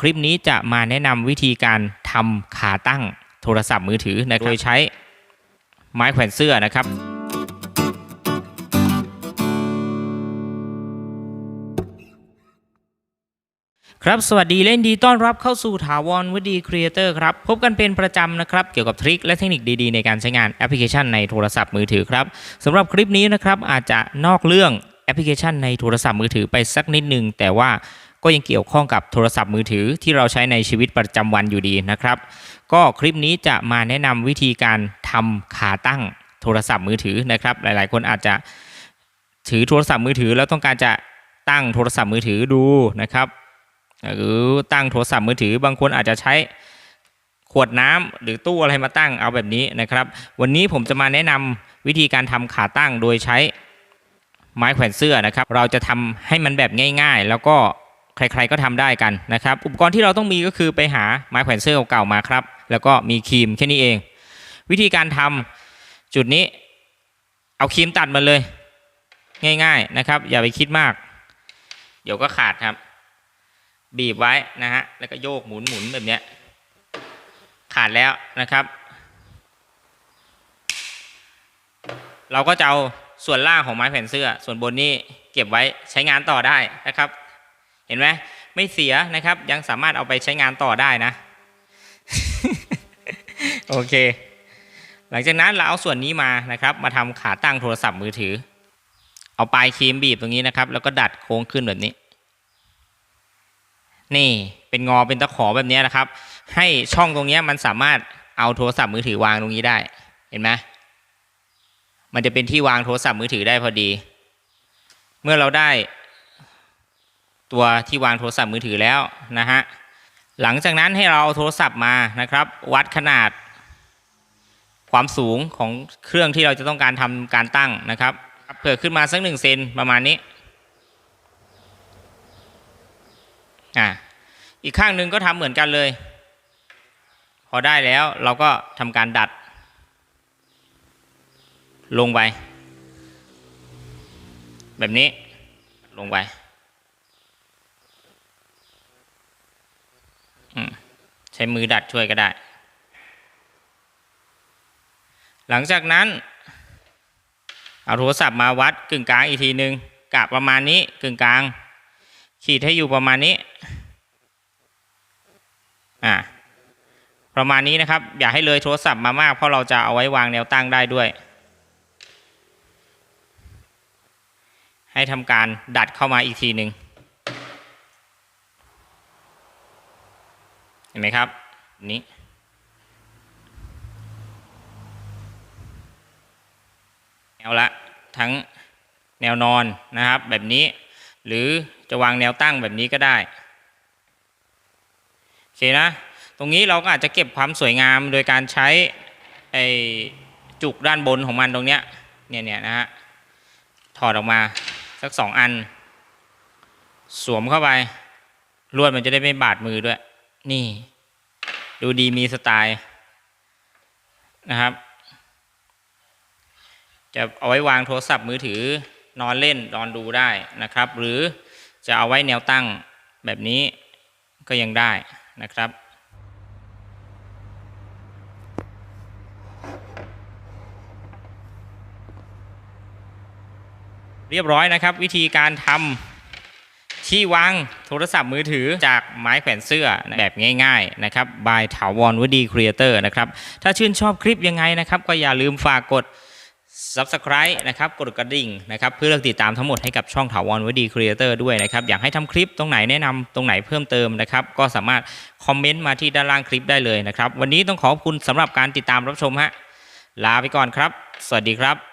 คลิปนี้จะมาแนะนำวิธีการทำขาตั้งโทรศัพท์มือถือนะครับโดยใช้ไม้แขวนเสื้อนะครับ ครับสวัสดีเล่นดีต้อนรับเข้าสู่ถาวรวดีครีเอเตอร์ครับ พบกันเป็นประจำนะครับ เกี่ยวกับทริคและเทคนิคดีๆ ในการใช้งานแอปพลิเคชันในโทรศัพท์มือถือครับสำหรับคลิปนี้นะครับอาจจะนอกเรื่องแอปพลิเคชันในโทรศัพท์มือถือไปสักนิดนึงแต่ว่า ก็ยังเกี่ยวข้องกับโทรศัพท์มือถือที่เราใช้ในชีวิตประจำวันอยู่ดีนะครับ ก็คลิปนี้จะมาแนะนำวิธีการทำขาตั้งโทรศัพท์มือถือนะครับ หลายๆ คนอาจจะถือโทรศัพท์มือถือ แล้วต้องการจะตั้งโทรศัพท์มือถือดูนะครับ หรือตั้งโทรศัพท์มือถือ บางคนอาจจะใช้ขวดน้ำหรือตู้อะไรมาตั้งเอาแบบนี้นะครับ วันนี้ผมจะมาแนะนำวิธีการทำขาตั้งโดยใช้ไม้แขวนเสื้อนะครับ เราจะทำให้มันแบบง่าย ๆ แล้วก็ ใครๆก็ทำได้กันนะครับ อุปกรณ์ที่เราต้องมีก็คือไปหาไม้แขวนเสื้อเก่าๆมาครับ แล้วก็มีครีมแค่นี้เอง วิธีการทำจุดนี้เอาครีมตัดมาเลย ง่าย ๆนะครับ อย่าไปคิดมาก เดี๋ยวก็ขาดครับ บีบไว้นะฮะแล้วก็โยกหมุนหมุนแบบเนี้ยขาดแล้วนะครับ เราก็จะเอาส่วนล่างของไม้แผ่นเสื้อ ส่วนบนนี้เก็บไว้ใช้งานต่อได้นะครับ ห็นไหมไม่เสียนะครับ ยังสามารถเอาไปใช้งานต่อได้นะ โอเค หลังจากนั้นเราเอาส่วนนี้มานะครับ มาทำขาตั้งโทรศัพท์มือถือ เอาปลายครีมบีบตรงนี้นะครับ แล้วก็ดัดโค้งขึ้นแบบนี้ นี่เป็นงอเป็นตะขอแบบนี้นะครับ ให้ช่องตรงนี้มันสามารถเอาโทรศัพท์มือถือวางตรงนี้ได้ เห็นไหมมันจะเป็นที่วางโทรศัพท์มือถือได้พอดี เมื่อเราได้ ตัวที่วางโทรศัพท์มือถือแล้วนะฮะหลังจากนั้นให้เราเอาโทรศัพท์มานะครับ วัดขนาดความสูงของเครื่องที่เราจะต้องการทำการตั้งนะครับเผื่อขึ้นมาสักหนึ่งเซนประมาณนี้อะอีกข้างหนึ่งก็ทำเหมือนกันเลย พอได้แล้วเราก็ทำการดัด ลงไป แบบนี้ลงไปอืมใช้มือดัดช่วยก็ได้ หลังจากนั้น เอาโทรศัพท์มาวัดกึ่งกลางอีกทีหนึ่งกะประมาณนี้กึ่งกลาง ขีดให้อยู่ประมาณนี้อ่าประมาณนี้นะครับ อย่าให้เลยโทรศัพท์มามากเพราะเราจะเอาไว้วางแนวตั้งได้ด้วย ให้ทำการดัดเข้ามาอีกทีหนึ่ง เห็นไหมครับนี้แนวละทั้งแนวนอนนะครับแบบนี้ หรือจะวางแนวตั้งแบบนี้ก็ได้โอเคนะตรงนี้เราก็อาจจะเก็บความสวยงามโดยการใช้ไอจุกด้านบนของมันตรงเนี้ยเนี่ยเนี่ยนะฮะถอดออกมาสักสองอัน สวมเข้าไปลวดมันจะได้ไม่บาดมือด้วย นี่ ดูดีมีสไตล์นะครับ จะเอาไว้วางโทรศัพท์มือถือนอนเล่นนอนดูได้นะครับ หรือจะเอาไว้แนวตั้งแบบนี้ก็ยังได้นะครับเรียบร้อยนะครับ วิธีการทำ ที่วางโทรศัพท์มือถือจากไม้แขวนเสื้อแบบง่ายๆนะครับ by ถาวรวดีครีเอเตอร์นะครับ ถ้าชื่นชอบคลิปยังไงนะครับ ก็อย่าลืมฝากกด Subscribe นะครับ กดกระดิ่งนะครับ เพื่อเลือกติดตามทั้งหมดให้กับช่องถาวรวดีครีเอเตอร์ด้วยนะครับ อยากให้ทำคลิปตรงไหนแนะนำตรงไหนเพิ่มเติมนะครับ ก็สามารถคอมเมนต์มาที่ด้านล่างคลิปได้เลยนะครับ วันนี้ต้องขอบคุณสำหรับการติดตามรับชมฮะลาไปก่อนครับ สวัสดีครับ